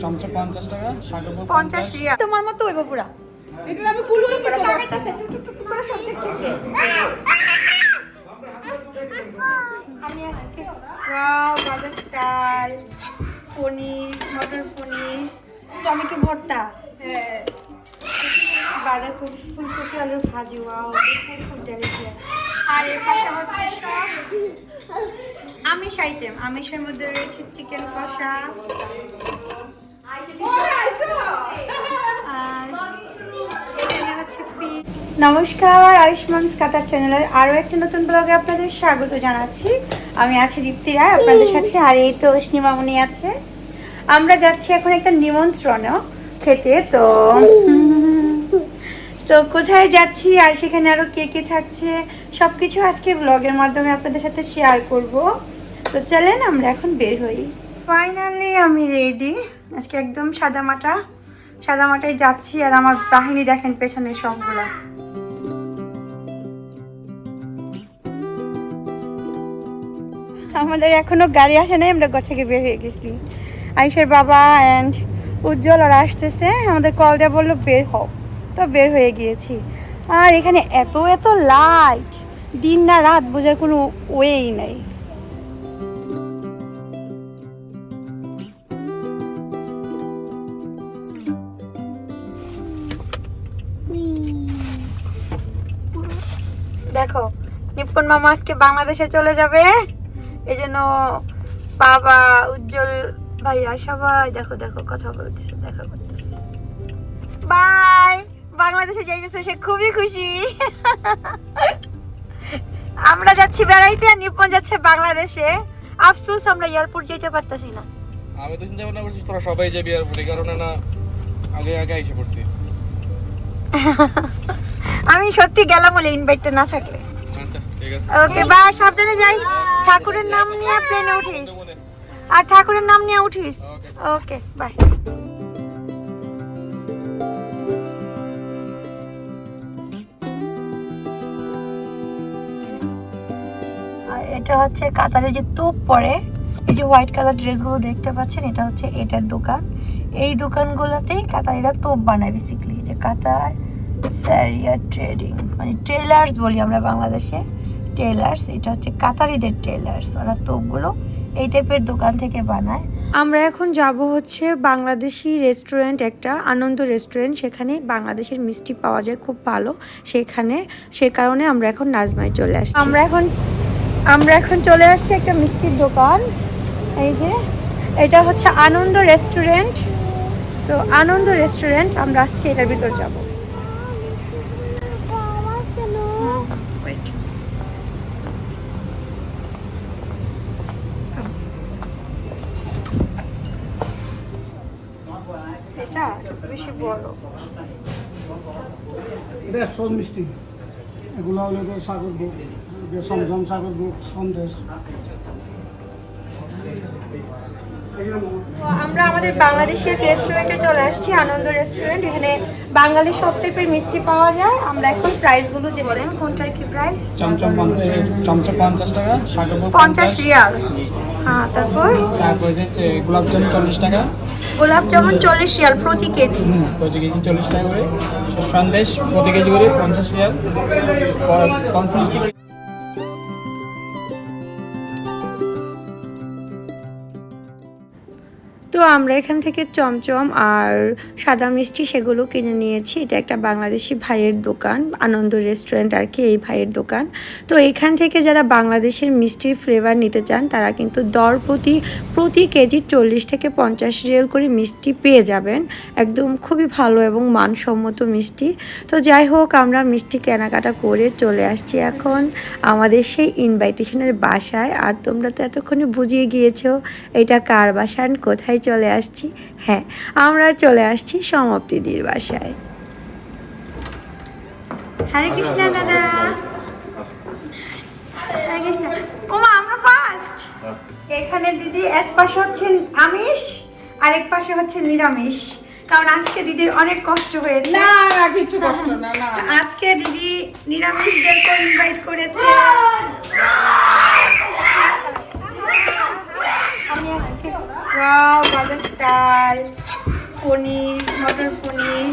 চমচম টাকা রিয়া তোমার মতো ওই বাবুরা এটা আমি কুলু করে তাকাইতাছে টুক টুক টুক করে সব দেখতেছে। আমি আজকে ওয়াও বাজার ডাল পনির মটর পনির টমেটো ভর্তা। হ্যাঁ। বাঁধাকপি ফুলকপি আলুর ভাজি ওয়াও খুব ডেলিশিয়াস আর এর পাশে হচ্ছে সব আমিষ আইটেম আমিষের মধ্যে রয়েছে চিকেন কষা। নমস্কার আয়ুষ্মান কাতার চ্যানেলের আরও একটা নতুন ব্লগে আপনাদের স্বাগত জানাচ্ছি। আমি আছি দীপ্তি রায় আপনাদের সাথে আর এই তো অশ্নিমামনি আছে। আমরা যাচ্ছি এখন একটা নিমন্ত্রণ খেতে তো তো কোথায় যাচ্ছি আর সেখানে আরও কে কে থাকছে সব কিছু আজকে ব্লগের মাধ্যমে আপনাদের সাথে শেয়ার করব। তো চলেন আমরা এখন বের হই। ফাইনালি আমি রেডি আজকে একদম সাদা মাটা, সাদা মাটায় যাচ্ছি আর আমার বাহিনী দেখেন পেছনে সবগুলা। আমাদের এখনও গাড়ি আসে নাই, আমরা ঘর থেকে বের হয়ে গেছি। আইসের বাবা অ্যান্ড উজ্জ্বল, ওরা আসতেছে, আমাদের কল দেওয়া বলল, বের হও। তো বের হয়ে গিয়েছি। আর এখানে এত এত লাইট দিন না রাত বোঝার কোনো ওয়েই নাই। নিপুণ মামা আজকে বাংলাদেশে চলে যাবে? এই জন্য বাবা উজ্জ্বল ভাইয়া সবাই দেখো দেখো কথা বলতেছে দেখা করতেছে। বাই! বাংলাদেশে যাইতেছে সে খুবই খুশি। আমরা যাচ্ছি বেড়াইতে আর নিপুণ যাচ্ছে বাংলাদেশে। আফসোস আমরা এয়ারপোর্ট যেতে পারতাছি না। আমি তো চিন্তা ভাবনা করছি তোরা সবাই যাবি বলে কারণে না আগে আগে এসে পড়ছি। আমি সত্যি গেলাম বলে ইনভাইটটা না থাকলে। ওকে বাই সাবধানে যাইস ঠাকুরের নাম নিয়ে প্লেনে উঠিস। আর ঠাকুরের নাম নিয়ে উঠিস। ওকে বাই আর এটা হচ্ছে কাতারে যে তোপ পরে এই যে হোয়াইট কালার ড্রেসগুলো দেখতে পাচ্ছেন, এটা হচ্ছে এটার দোকান। এই দোকানগুলোতেই কাতারিরা তোপ বানায় বেসিক্যালি যে কাতার, স্যারিয়া ট্রেডিং মানে ট্রেলার্স বলি আমরা বাংলাদেশে। টেলার্স এটা হচ্ছে কাতারিদের টেলার্স ওরা তোপগুলো এই টাইপের দোকান থেকে বানায়। আমরা এখন যাব হচ্ছে বাংলাদেশি রেস্টুরেন্ট একটা আনন্দ রেস্টুরেন্ট সেখানে বাংলাদেশের মিষ্টি পাওয়া যায় খুব ভালো। সেখানে সে কারণে আমরা এখন নাজমায় চলে আসছি। আমরা এখন আমরা এখন চলে আসছি একটা মিষ্টির দোকান। এই যে এটা হচ্ছে আনন্দ রেস্টুরেন্ট তো আনন্দ রেস্টুরেন্ট আমরা আজকে এটার ভিতর যাব Wait. এটা এত বেশি বড়। এটা সব মিষ্টি। এগুলো হলো তো সাগর বুক যে সমঝম সাগর বুক সন্দেশ। আমরা আমাদের বাংলাদেশের রেস্টুরেন্টে চলে আসছি আনন্দ রেস্টুরেন্ট এখানে বাঙালি সব টাইপের মিষ্টি পাওয়া যায়। আমরা এখন প্রাইসগুলো যে বলেন কোনটার কি প্রাইস চমচম পঞ্চাশ চমচম পঞ্চাশ টাকা পঞ্চাশ রিয়াল। হ্যাঁ তারপর? তারপর যে গোলাপ জামুন চল্লিশ টাকা গোলাপ জামুন চল্লিশ রিয়াল প্রতি কেজি। প্রতি কেজি চল্লিশ টাকা করে। সন্দেশ প্রতি কেজি করে পঞ্চাশ রিয়াল। পঞ্চাশ তো আমরা এখান থেকে চমচম আর সাদা মিষ্টি সেগুলো কিনে নিয়েছি। এটা একটা বাংলাদেশি ভাইয়ের দোকান, আনন্দ রেস্টুরেন্ট আর কি এই ভাইয়ের দোকান। তো এখান থেকে যারা বাংলাদেশের মিষ্টির ফ্লেভার নিতে চান, তারা কিন্তু দর প্রতি প্রতি কেজি চল্লিশ থেকে পঞ্চাশ রিয়েল করে মিষ্টি পেয়ে যাবেন। একদম খুবই ভালো এবং মানসম্মত মিষ্টি। তো যাই হোক, আমরা মিষ্টি কেনাকাটা করে চলে আসছি এখন আমাদের সেই ইনভাইটেশনের বাসায়। আর তোমরা তো এতক্ষণে বুঝিয়ে গিয়েছো, এটা কার বাসা কোথায় চলে আসছি। হ্যাঁ আমরা চলে আসছি সমাপ্তিদির বাসায়। হরে কৃষ্ণ দাদা। হরে কৃষ্ণ। ওমা আমরা ফার্স্ট এখানে দিদি এক পাশে হচ্ছে আমিষ আর এক পাশে হচ্ছে নিরামিষ। কারণ আজকে দিদির অনেক কষ্ট হয়েছে। না না কিছু কষ্ট না না। আজকে দিদি নিরামিষদেরকে ইনভাইট করেছে। আমি আজকে ওয়াও ডাল পনির মটর পনির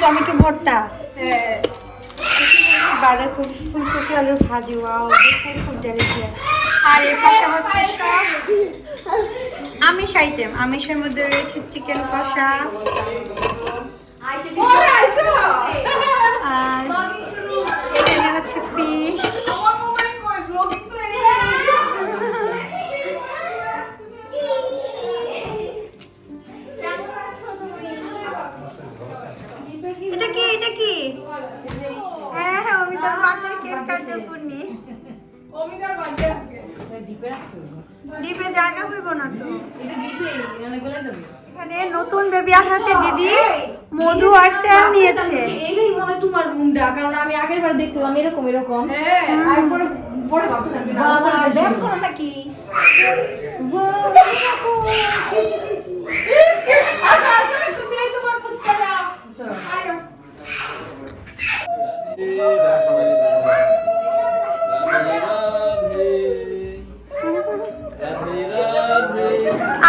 টমেটো ভর্তা। হ্যাঁ। বাঁধাকপি ফুলকপি আলুর ভাজি ওয়াও দেখতে খুব ডেলিশিয়াস আর এর পাশে হচ্ছে সব আমিষ আইটেম আমিষের মধ্যে রয়েছে চিকেন কষা। এখানে নতুন বেবি আসাতে দিদি মধু আর তেল নিয়েছে। এইটাই মনে হয় তোমার রুমটা কারণ আমি আগের বার দেখছিলাম এরকম এরকম। হ্যাঁ আর পরে পরে ভাবছিলাম বাবা দেখ করো নাকি?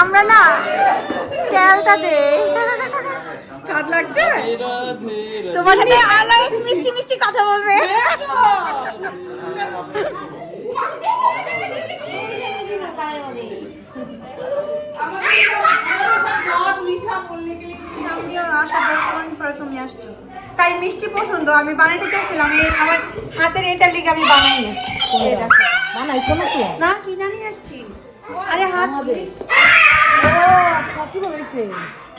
আমরা না ক্যালটা দে। স্বাদ লাগছে? তোমার সাথে আলাইস মিষ্টি মিষ্টি কথা বলবে। তাই মিষ্টি পছন্দ আমি বানাইতে চাইছিলাম আমার হাতের এটা লিগে আমি বানাই বানাইছো না না কিনা আসছি। আরে হাত ও আচ্ছা কি বলেছে?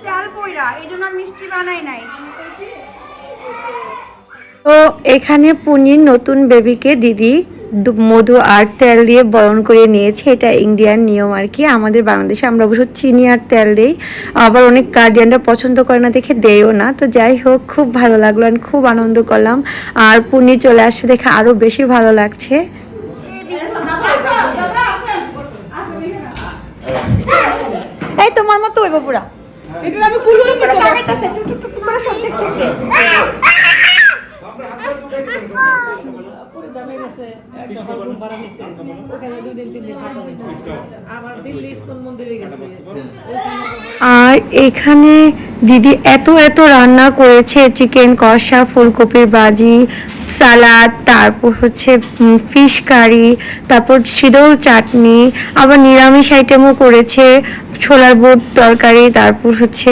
তেল পয়রা এই জন্য আর মিষ্টি বানাই নাই। তো এখানে পুনির নতুন বেবিকে দিদি দু- মধু আর তেল দিয়ে বরণ করে নিয়েছে। এটা ইন্ডিয়ান নিয়ম আর কি। আমাদের বাংলাদেশে আমরা অবশ্য চিনি আর তেল দিই। আবার অনেক গার্ডিয়ানরা পছন্দ করে না দেখে দেয়ও না। তো যাই হোক খুব ভালো লাগল আর খুব আনন্দ করলাম। আর পুনি চলে আসছে দেখে আরও বেশি ভালো লাগছে। এই তোমার মতো হইব পুরা। এটা আমি তাকাইতাছে টুক টুক টুক করে সব দেখতেছে পরিধানে গেছে একটা হল ভাড়া নিচ্ছে ওখানে দুই দিন তিন দিন থাকা হয়েছে আবার দিল্লি ইস্কন মন্দিরে গেছে আর এখানে দিদি এত এত রান্না করেছে চিকেন কষা ফুলকপির ভাজি সালাদ, তারপর হচ্ছে ফিশ কারি তারপর শীতল চাটনি, আবার নিরামিষ আইটেমও করেছে, ছোলার বুট তরকারি, তারপর হচ্ছে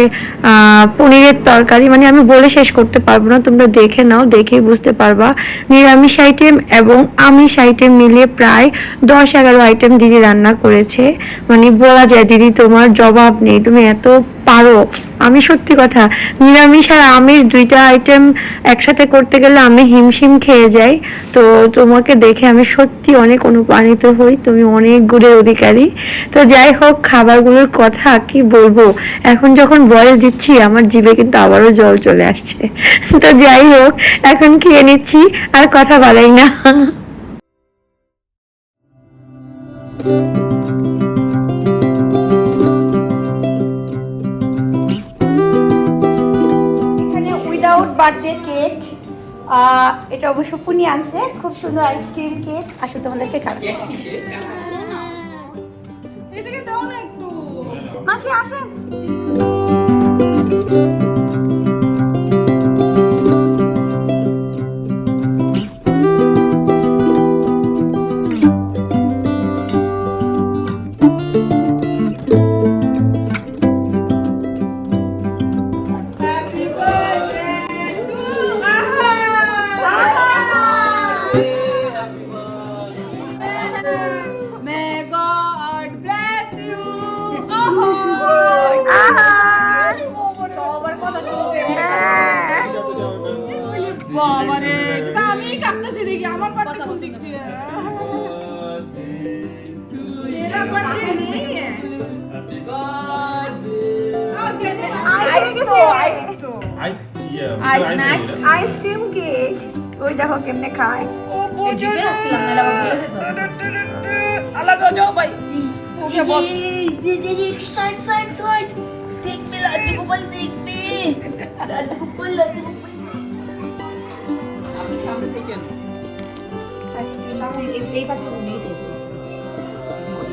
পনিরের তরকারি মানে আমি বলে শেষ করতে পারব না, তোমরা দেখে নাও, দেখেই বুঝতে পারবা। নিরামিষ আইটেম এবং আমিষ আইটেম মিলিয়ে প্রায় দশ এগারো আইটেম দিদি রান্না করেছে। মানে বলা যায়, দিদি তোমার জবাব নেই, তুমি এত পারো। আমি সত্যি কথা, নিরামিষ আর আমিষ দুইটা আইটেম একসাথে করতে গেলে আমি হিমশিম খেয়ে যাই। তো তোমাকে দেখে আমি সত্যি অনেক অনুপ্রাণিত হই। তুমি অনেক গুণের অধিকারী। তো যাই হোক, খাবারগুলোর কথা কি বলব? এখন যখন বয়স দিচ্ছি, আমার জিভে কিন্তু আবারও জল চলে আসছে। তো যাই হোক, এখন খেয়ে নিচ্ছি, আর কথা বলাই না। এখানে এটা অবশ্য পুনি আনছে খুব সুন্দর আইসক্রিম কেক আসলে তোমাদেরকে খাবে। এদিকে দাও बर्थडे नहीं है आओ जेने আইস তো আইস तो আইস ইয়ে আইস নাইস আইসক্রিম কেক ওই দেখো কেমনে খায় জিপে রাখছিলাম নাহলে আবার ভুলে যেত अलग हो जाओ भाई हो गया बहुत এই পাত্র নিয়েছিস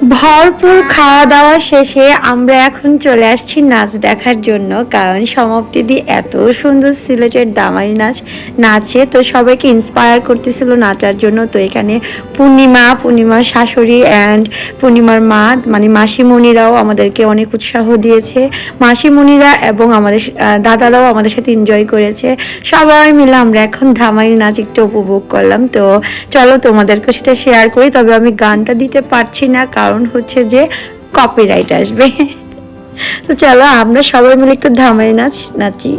ভরপুর খাওয়া দাওয়া শেষে আমরা এখন চলে আসছি নাচ দেখার জন্য, কারণ সমাপ্তি সমাপ্তিদি এত সুন্দর সিলেটের দামাই নাচ নাচে, তো সবাইকে ইন্সপায়ার করতেছিল নাচার জন্য। তো এখানে পূর্ণিমা পূর্ণিমার শাশুড়ি অ্যান্ড পূর্ণিমার মা মানে মাসিমণিরাও আমাদেরকে অনেক উৎসাহ দিয়েছে। মাসিমণিরা এবং আমাদের দাদারাও আমাদের সাথে এনজয় করেছে। সবাই মিলে আমরা এখন ধামাই নাচ একটু উপভোগ করলাম। তো চলো তোমাদেরকে সেটা শেয়ার করি, তবে আমি গানটা দিতে পারছি না, কারণ হচ্ছে যে কপিরাইট আসবে। তো চলো আমরা সবাই মিলে একটু ধামাই নাচ নাচি।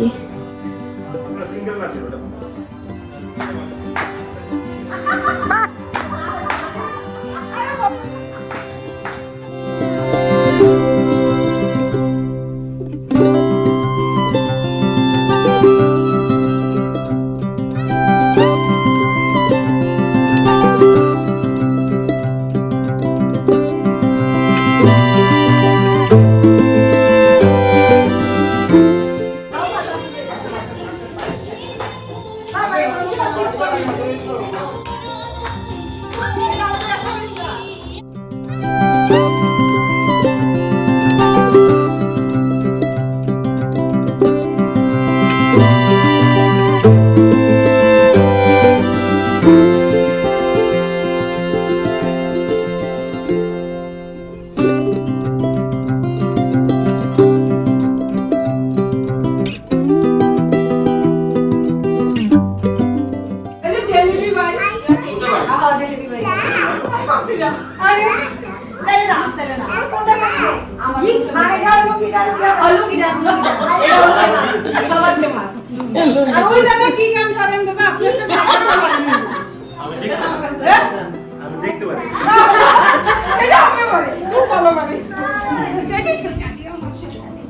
গান করেন দাদা? আপনি তো জানতে পারেন না। হ্যাঁ? এটা আমি বলি খুব ভালো মানে সেটা শুনি আমার সাথে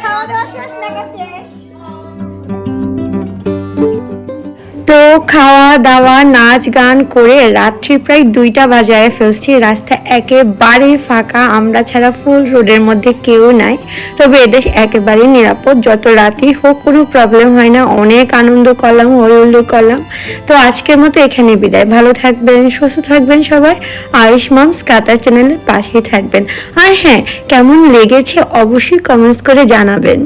খাওয়া দাওয়া শেষ লেখা শেষ তো খাওয়া দাওয়া নাচ গান করে রাত্রি প্রায় দুইটা বাজায় ফেলছি। রাস্তা একেবারে ফাঁকা। আমরা ছাড়া ফুল রোডের মধ্যে কেউ নাই। তবে এদেশ একেবারে নিরাপদ। যত রাতই হোক, কোনো প্রবলেম হয় না। অনেক আনন্দ করলাম, হইহুল্লোড় করলাম। তো আজকের মতো এখানে বিদায়। ভালো থাকবেন, সুস্থ থাকবেন সবাই। আয়ুষ মামস কাতার চ্যানেলের পাশেই থাকবেন। আর হ্যাঁ কেমন লেগেছে অবশ্যই কমেন্টস করে জানাবেন।